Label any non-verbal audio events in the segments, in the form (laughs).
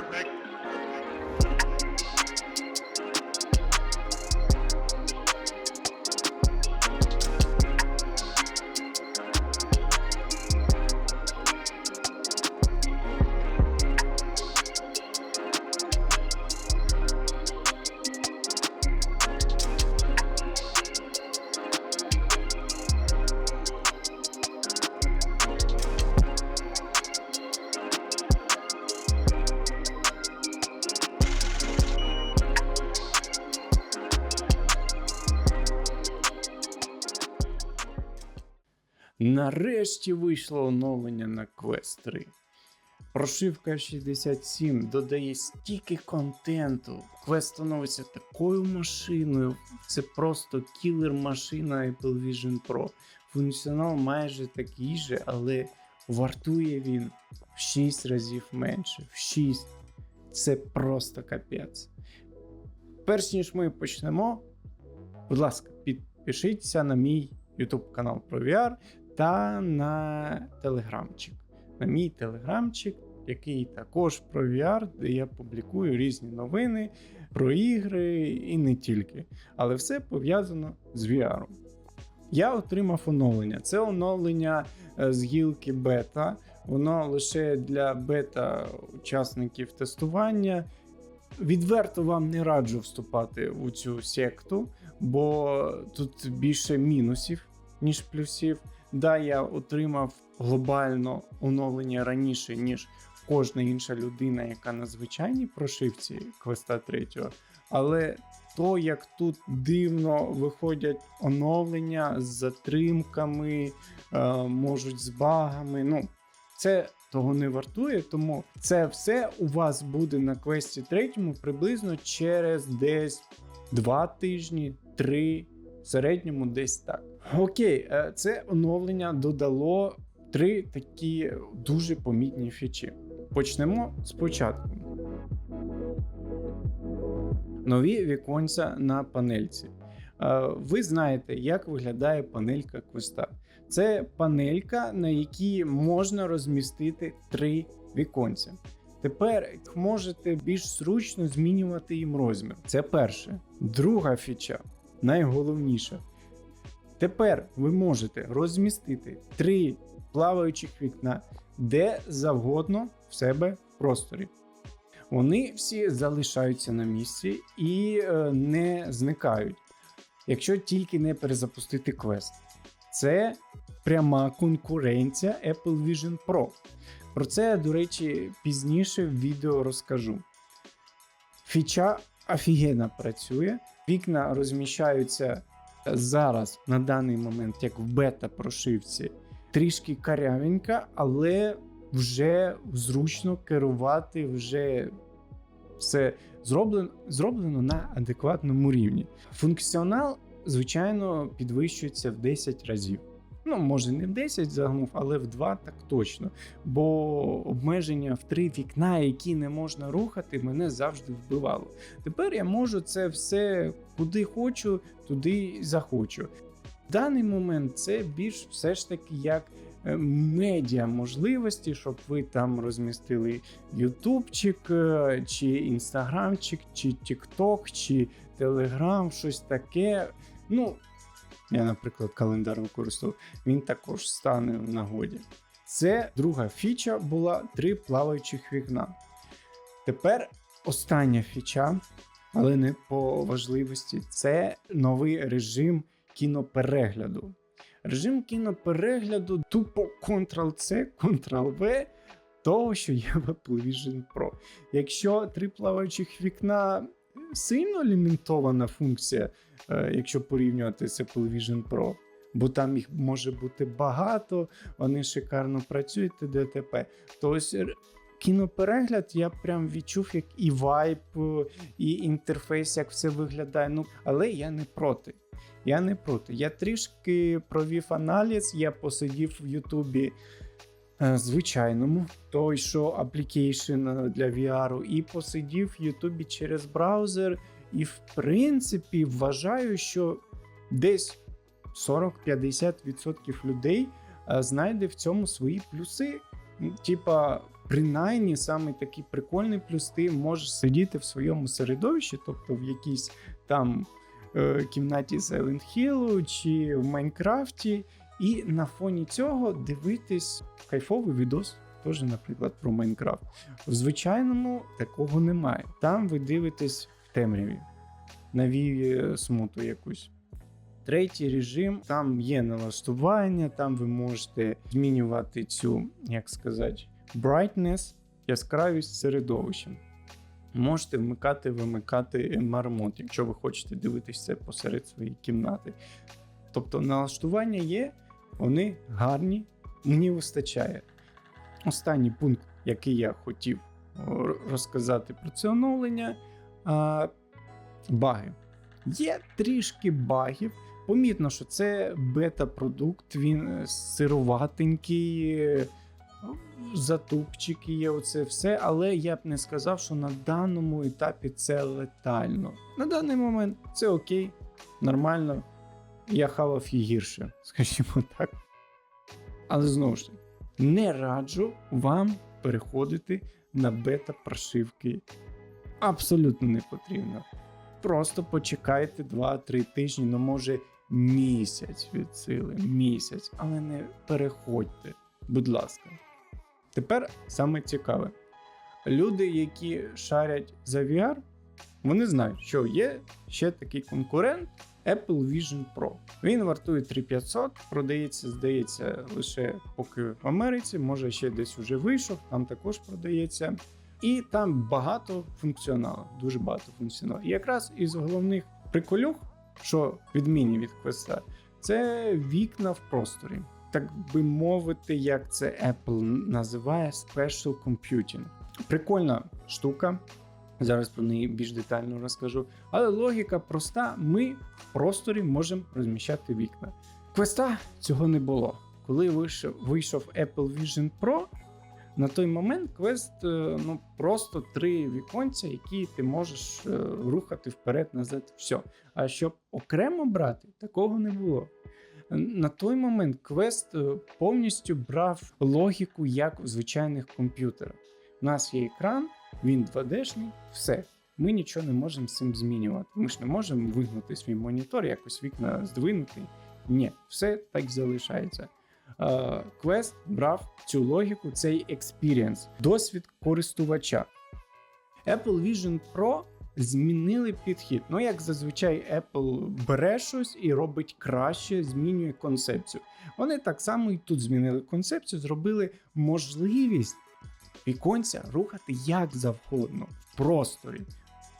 Perfect. Нарешті вийшло оновлення на Quest 3. Прошивка 67 додає стільки контенту. Quest становиться такою машиною. Це просто кілер машина Apple Vision Pro. Функціонал майже такий же, але вартує він в 6 разів менше. В 6. Це просто капець. Перш ніж ми почнемо, будь ласка, підпишіться на мій YouTube канал про VR та на телеграмчик. На мій телеграмчик, який також про VR, де я публікую різні новини про ігри і не тільки. Але все пов'язано з VR. Я отримав оновлення. Це оновлення е, з гілки бета. Воно лише для бета-учасників тестування. Відверто вам не раджу вступати у цю секту, бо тут більше мінусів, ніж плюсів. Да, я отримав глобально оновлення раніше, ніж кожна інша людина, яка на звичайній прошивці квеста 3. Але то, як тут дивно виходять оновлення з затримками, е, можуть з багами. Ну, це того не вартує, тому це все у вас буде на квесті 3 приблизно через десь 2 тижні, 3, в середньому десь так. Окей, е, це оновлення додало три такі дуже помітні фічі. Почнемо спочатку. Нові віконця на панельці. Е, Ви знаєте, як виглядає панелька квеста. Це панелька, на якій можна розмістити три віконця. Тепер можете більш зручно змінювати їм розмір. Це перше. Друга фіча, найголовніша. Тепер ви можете розмістити три плаваючих вікна де завгодно в себе в просторі. Вони всі залишаються на місці і е, не зникають, якщо тільки не перезапустити квест. Це пряма конкуренція Apple Vision Pro. Про це до речі, пізніше в відео розкажу. Фіча офігенно працює, вікна розміщаються зараз на даний момент, як в бета-прошивці, трішки карявенька, але вже зручно керувати, вже все зроблено, зроблено на адекватному рівні. Функціонал, звичайно, підвищується в 10 разів. Ну, може, не в 10 загнув, але в 2 так точно. Бо обмеження в 3 вікна, які не можна рухати, мене завжди вбивало. Тепер я можу це все куди хочу, туди захочу. В даний момент це більш все ж таки як е, медіа можливості, щоб ви там розмістили ютубчик, е, чи інстаграмчик, чи тікток, чи телеграм, щось таке. Ну, я, наприклад, календар використовую, він також стане в нагоді. Це друга фіча була три плаваючих вікна. Тепер остання фіча, але не по важливості, це новий режим кіноперегляду. Режим кіноперегляду тупо Ctrl-C, Ctrl-V того, що є в Apple Vision Pro. Якщо три плаваючих вікна сильно лімітована функція, е, якщо порівнювати з Apple Vision Pro, бо там їх може бути багато, вони шикарно працюють, ТДТП. То ось кіноперегляд я прям відчув, як і вайп, і інтерфейс, як все виглядає. Ну, але я не проти. Я не проти. Я трішки провів аналіз, я посидів в Ютубі звичайному, той, що аплікейшн для VR, і посидів в Ютубі через браузер. І, в принципі, вважаю, що десь 40-50% людей е, знайде в цьому свої плюси. Типа, принаймні саме такий прикольний плюс, ти можеш сидіти в своєму середовищі, тобто в якійсь там е, кімнаті Silent Hill чи в Майнкрафті, і на фоні цього дивитись кайфовий відос. Теж, наприклад, про Майнкрафт. В звичайному такого немає. Там ви дивитесь в темряві, навіює смуту якусь. Третій режим, там є налаштування, там ви можете змінювати цю, як сказати, brightness, яскравість середовища. Можете вмикати, вимикати мармот, якщо ви хочете дивитися це посеред своєї кімнати. Тобто налаштування є, вони гарні, мені вистачає. Останній пункт, який я хотів розказати про це оновлення, а, баги. Є трішки багів. Помітно, що це бета-продукт, він е, сироватенький, затупчики є, оце все, але я б не сказав, що на даному етапі це летально. На даний момент це окей, нормально. Я хавав і гірше, (laughs) скажімо так. Але знову ж таки, не раджу вам переходити на бета-прошивки. Абсолютно не потрібно. Просто почекайте 2-3 тижні, ну може місяць від сили, місяць, але не переходьте, будь ласка. Тепер саме цікаве. Люди, які шарять за VR, вони знають, що є ще такий конкурент Apple Vision Pro. Він вартує 3500, продається, здається, лише поки в Америці, може ще десь уже вийшов, там також продається. І там багато функціоналу, дуже багато функціоналу. І якраз із головних приколюх, що відмінні від квеста, це вікна в просторі. Так би мовити, як це Apple називає Special Computing. Прикольна штука. Зараз про неї більш детально розкажу. Але логіка проста: ми в просторі можемо розміщати вікна. Квеста цього не було. Коли вийшов, Apple Vision Pro, на той момент квест ну просто три віконця, які ти можеш е, рухати вперед-назад. Все. А щоб окремо брати, такого не було. На той момент квест е, повністю брав логіку, як у звичайних комп'ютерах. У нас є екран, він 2D-шний, все. Ми нічого не можемо з цим змінювати. Ми ж не можемо вигнути свій монітор, якось вікна здвинути. Ні, все так залишається. Квест брав цю логіку, цей експірієнс, досвід користувача. Apple Vision Pro змінили підхід. Ну, як зазвичай, Apple бере щось і робить краще, змінює концепцію. Вони так само і тут змінили концепцію, зробили можливість віконця рухати як завгодно в просторі.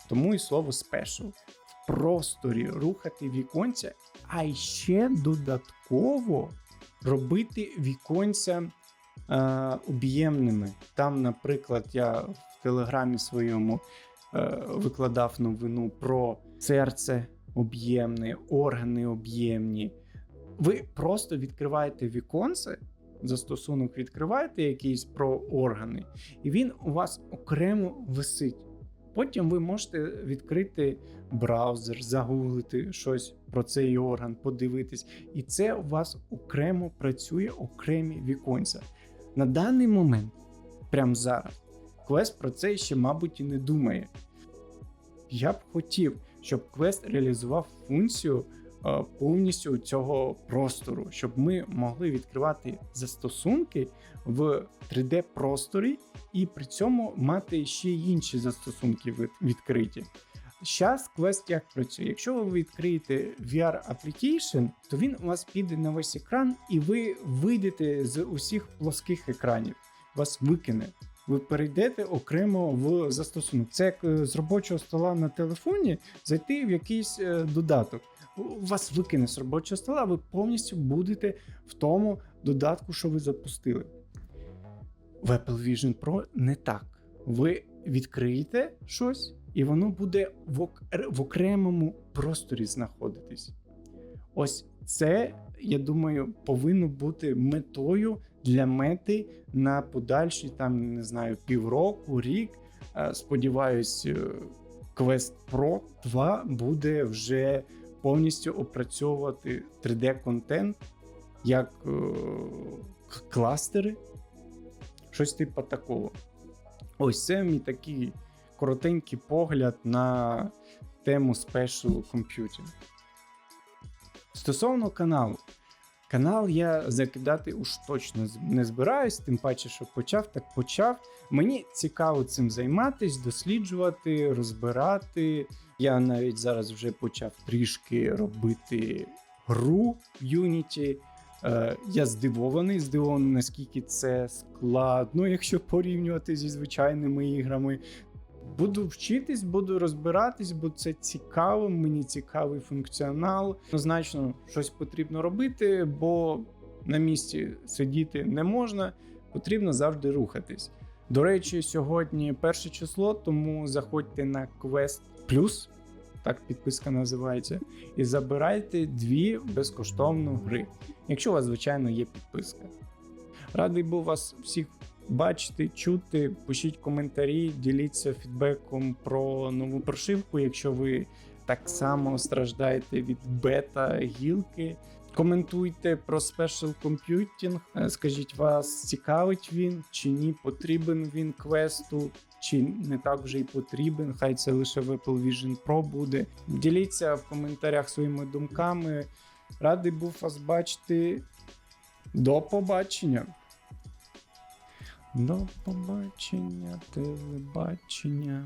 Тому і слово special. В просторі рухати віконця, а ще додатково робити віконця е, об'ємними. Там, наприклад, я в телеграмі своєму е, викладав новину про серце об'ємне, органи об'ємні. Ви просто відкриваєте віконце, застосунок відкриваєте якийсь про органи, і він у вас окремо висить. Потім ви можете відкрити браузер, загуглити щось про цей орган, подивитись, і це у вас окремо працює окремі віконця. На даний момент, прямо зараз, Quest про це ще, мабуть, і не думає. Я б хотів, щоб Quest реалізував функцію повністю цього простору, щоб ми могли відкривати застосунки в 3D-просторі і при цьому мати ще інші застосунки відкриті. Зараз Quest як працює. Якщо ви відкриєте VR Application, то він у вас піде на весь екран, і ви вийдете з усіх плоских екранів. Вас викине. Ви перейдете окремо в застосунок. Це як е, з робочого стола на телефоні зайти в якийсь е, додаток. Вас викине з робочого стола, ви повністю будете в тому додатку, що ви запустили. В Apple Vision Pro не так. Ви відкриєте щось, і воно буде в, ок в окремому просторі знаходитись. Ось це, я думаю, повинно бути метою для мети на подальші, там, не знаю, півроку, рік. Сподіваюсь, е, Quest Pro 2 буде вже повністю опрацьовувати 3D-контент як е кластери щось типу такого. Ось це мій такий коротенький погляд на тему Special Computing. Стосовно каналу. Канал я закидати уж точно не збираюсь, тим паче, що почав, так почав. Мені цікаво цим займатись, досліджувати, розбирати. Я навіть зараз вже почав трішки робити гру Unity. Е, я здивований, здивований, наскільки це складно, якщо порівнювати зі звичайними іграми. Буду вчитись, буду розбиратись, бо це цікаво, мені цікавий функціонал. Однозначно, щось потрібно робити, бо на місці сидіти не можна, потрібно завжди рухатись. До речі, сьогодні перше число, тому заходьте на Quest Plus, так підписка називається, і забирайте дві безкоштовно гри, якщо у вас, звичайно, є підписка. Радий був вас всіх бачити, чути. Пишіть коментарі, діліться фідбеком про нову прошивку, якщо ви так само страждаєте від бета-гілки. Коментуйте про Special Computing. Е, Скажіть, вас цікавить він чи ні, потрібен він квесту, чи не так вже й потрібен. Хай це лише в Apple Vision Pro буде. Діліться в коментарях своїми думками. Радий був вас бачити. До побачення. До побачення, телебачення.